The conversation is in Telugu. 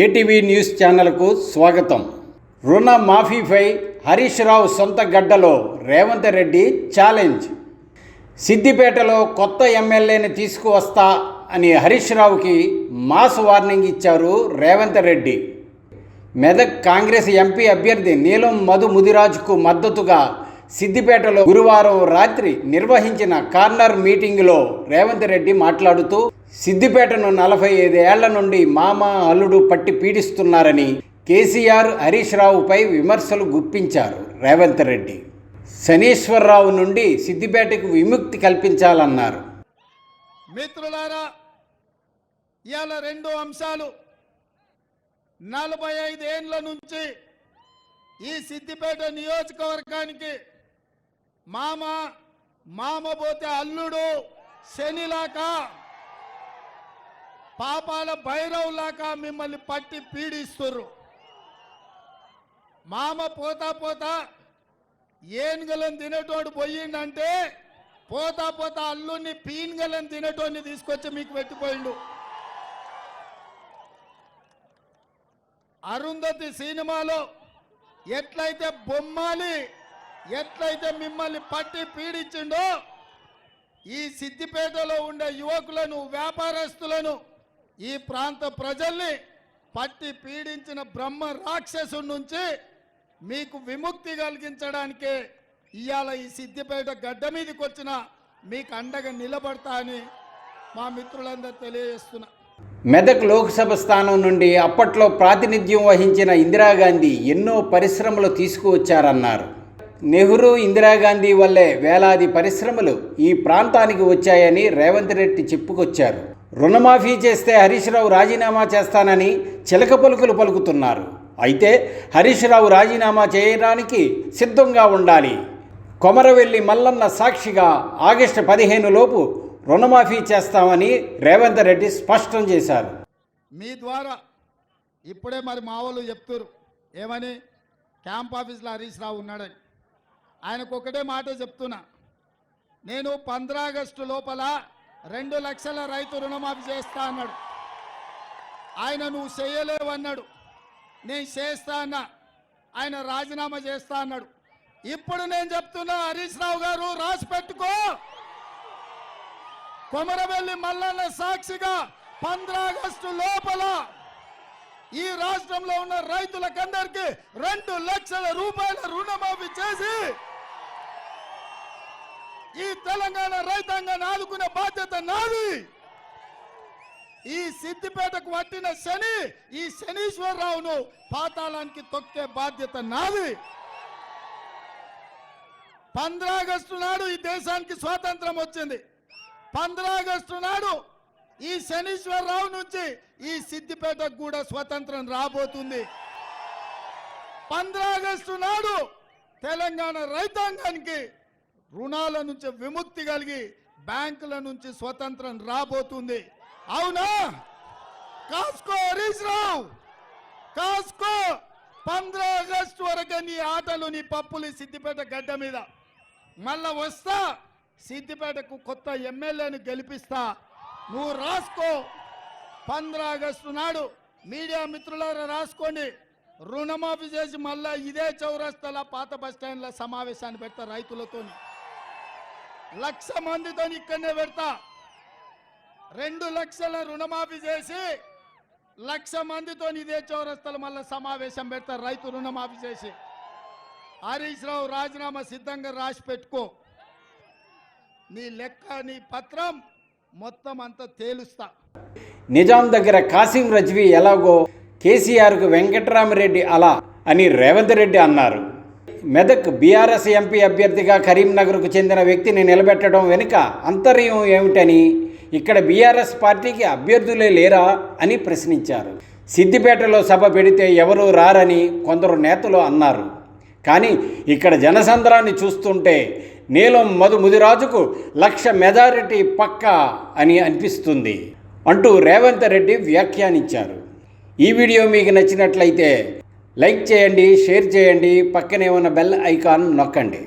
ఏటీవీ న్యూస్ ఛానల్కు స్వాగతం. రుణ మాఫీపై హరీష్ రావు సొంత గడ్డలో రేవంత్ రెడ్డి ఛాలెంజ్. సిద్దిపేటలో కొత్త ఎమ్మెల్యేని తీసుకువస్తా అని హరీష్ రావుకి మాస్ వార్నింగ్ ఇచ్చారు రేవంత్ రెడ్డి. మెదక్ కాంగ్రెస్ ఎంపీ అభ్యర్థి నీలం మధు ముదిరాజుకు మద్దతుగా సిద్దిపేటలో గురువారం రాత్రి నిర్వహించిన కార్నర్ మీటింగ్లో రేవంత్ రెడ్డి మాట్లాడుతూ సిద్దిపేటను నలభై ఐదు నుండి మామ అల్లుడు పట్టి పీడిస్తున్నారని కేసీఆర్ హరీష్ రావుపై విమర్శలు గుప్పించారు రేవంత్ రెడ్డి. శనీశ్వరరావు నుండి సిద్దిపేటకు విముక్తి కల్పించాలన్నారు. మిత్రులారా ఇవాళ రెండు అంశాలు. నలభై ఐదేండ్ల నుంచి ఈ సిద్దిపేట నియోజకవర్గానికి మామ మామ పోతే అల్లుడు శనిలాక పాపాల భైరవులాగా మిమ్మల్ని పట్టి పీడిస్తుర్రు. మామ పోతా పోతా ఏనుగలను తినేటోడు పోయిండంటే పోతా పోతా అల్లుని పీనుగలను తినేటోడిని తీసుకొచ్చి మీకు పెట్టిపోయిండు. అరుంధతి సినిమాలో ఎట్లయితే బొమ్మాలి ఎట్లయితే మిమ్మల్ని పట్టి పీడించిండో ఈ సిద్దిపేటలో ఉండే యువకులను వ్యాపారస్తులను ఈ ప్రాంత ప్రజల్ని పట్టి పీడించిన బ్రహ్మ రాక్షసుడి నుంచి మీకు విముక్తి కలిగించడానికే ఇవాళ ఈ సిద్దిపేట గడ్డ మీదకి వచ్చిన మీకు అండగా నిలబడతా అని మా మిత్రులందరూ తెలియజేస్తున్నా. మెదక్ లోక్సభ స్థానం నుండి అప్పట్లో ప్రాతినిధ్యం వహించిన ఇందిరాగాంధీ ఎన్నో పరిశ్రమలు తీసుకువచ్చారన్నారు. నెహ్రూ ఇందిరాగాంధీ వల్లే వేలాది పరిశ్రమలు ఈ ప్రాంతానికి వచ్చాయని రేవంత్ రెడ్డి చెప్పుకొచ్చారు. రుణమాఫీ చేస్తే హరీష్ రావు రాజీనామా చేస్తానని చిలక పలుకులు పలుకుతున్నారు. అయితే హరీష్ రావు రాజీనామా చేయడానికి సిద్ధంగా ఉండాలి. కొమరవెల్లి మల్లన్న సాక్షిగా ఆగస్టు పదిహేను లోపు రుణమాఫీ చేస్తామని రేవంత్ రెడ్డి స్పష్టం చేశారు. మీ ద్వారా ఇప్పుడే మరి మా వాళ్ళు చెప్తారు. ఏమని? క్యాంప్ ఆఫీస్లో హరీష్ రావు ఉన్నాడని. ఆయనకు ఒకటే మాట చెప్తున్నా. నేను పంద్రాగస్టు లోపల రెండు లక్షల రైతు రుణమాఫీ చేస్తా అన్నాడు. ఆయన నువ్వు చేయలేవు అన్నాడు. నేను చేస్తా అన్నా. ఆయన రాజీనామా చేస్తా అన్నాడు. ఇప్పుడు నేను చెప్తున్నా హరీష్ రావు గారు రాసి పెట్టుకో. కొమరవెల్లి మల్లన్న సాక్షిగా పంద్ర ఆగస్టు లోపల ఈ రాష్ట్రంలో ఉన్న రైతులకందరికీ రెండు లక్షల రూపాయల రుణమాఫీ చేసి ఈ తెలంగాణ రైతాంగాన్ని ఆదుకునే బాధ్యత నాది. ఈ సిద్దిపేటకు పట్టిన శని ఈ శనీశ్వరరావును పాతాళానికి తొక్కే బాధ్యత నాది. పంద్రాగస్టు నాడు ఈ దేశానికి స్వాతంత్రం వచ్చింది. పంద్రాగస్టు నాడు ఈ శనీశ్వరరావు నుంచి ఈ సిద్దిపేటకు కూడా స్వతంత్రం రాబోతుంది. పంద్రాగస్టు నాడు తెలంగాణ రైతాంగానికి రుణాల నుంచి విముక్తి కలిగి బ్యాంకుల నుంచి స్వతంత్రం రాబోతుంది. అవునా? కాస్కో హరీష్ రావు! కాస్కో! పంద్ర ఆగస్టు వరకు నీ ఆటలు నీ పప్పులు సిద్దిపేట గడ్డ మీద. మళ్ళా వస్తా సిద్దిపేటకు కొత్త ఎమ్మెల్యేని గెలిపిస్తా. నువ్వు రాసుకో. పంద్ర ఆగస్టు నాడు మీడియా మిత్రులారా రాసుకోండి. రుణమాఫీ చేసి మళ్ళా ఇదే చౌరస్తాల పాత బస్ స్టాండ్ల సమావేశాన్ని పెడతా రైతులతోని. లక్ష మందితో ఇక్కడనే పెడతా. రెండు లక్షల రుణమాఫీ చేసి లక్ష మందితో ఇదే చౌరస్తలు మళ్ళీ సమావేశం పెడతా రైతు రుణమాఫీ చేసి. హరీష్ రావు రాజీనామా సిద్ధంగా రాసి పెట్టుకో. నీ లెక్క నీ పత్రం మొత్తం అంతా తేలుస్తా. నిజాం దగ్గర కాసిం రజ్వీ ఎలాగో కేసీఆర్కు వెంకటరామరెడ్డి అలా అని రేవంత్ రెడ్డి అన్నారు. మెదక్ బీఆర్ఎస్ ఎంపీ అభ్యర్థిగా కరీంనగర్కు చెందిన వ్యక్తిని నిలబెట్టడం వెనుక అంతర్యం ఏమిటని ఇక్కడ బీఆర్ఎస్ పార్టీకి అభ్యర్థులే లేరా అని ప్రశ్నించారు. సిద్దిపేటలో సభ పెడితే ఎవరూ రారని కొందరు నేతలు అన్నారు. కానీ ఇక్కడ జనసంద్రాన్ని చూస్తుంటే నీలం మధు ముదిరాజుకు లక్ష మెజారిటీ పక్కా అని అనిపిస్తుంది అంటూ రేవంత్ రెడ్డి వ్యాఖ్యానించారు. ఈ వీడియో మీకు నచ్చినట్లయితే లైక్ చేయండి షేర్ చేయండి పక్కనే ఉన్న బెల్ ఐకాన్ నొక్కండి.